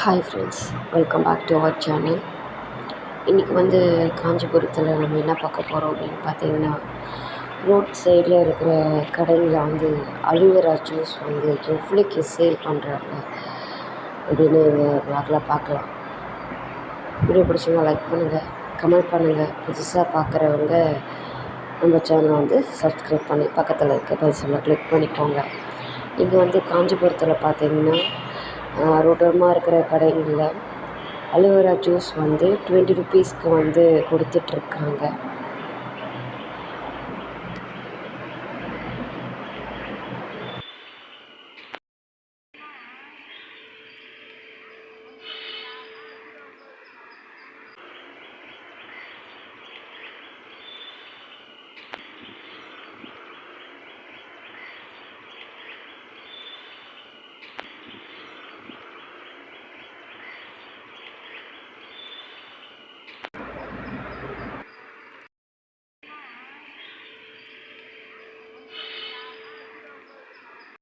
Hi friends welcome back to our channel இன்றைக்கி வந்து காஞ்சிபுரத்தில் நம்ம என்ன பார்க்க போகிறோம் அப்படின்னு பார்த்தீங்கன்னா ரோட் சைடில் இருக்கிற கடையில் வந்து அலுவேரா ஜூஸ் வந்து எவ்வளோக்கு சேல் பண்ணுறாங்க அப்படின்னு இந்த vlogல பார்க்கலாம். வீடியோ பிடிச்சவங்க லைக் பண்ணுங்கள் கமெண்ட் பண்ணுங்கள் புதுசாக பார்க்குறவங்க நம்ம சேனலை வந்து சப்ஸ்கிரைப் பண்ணி பக்கத்தில் இருக்க பெல்ஸில் கிளிக் பண்ணிக்கோங்க. இங்கே வந்து காஞ்சிபுரத்தில் பார்த்தீங்கன்னா ரோட்டோரமாக இருக்கிற கடைகளில் அலோவேரா ஜூஸ் வந்து டுவெண்ட்டி ருபீஸ்க்கு வந்து கொடுத்துட்ருக்காங்க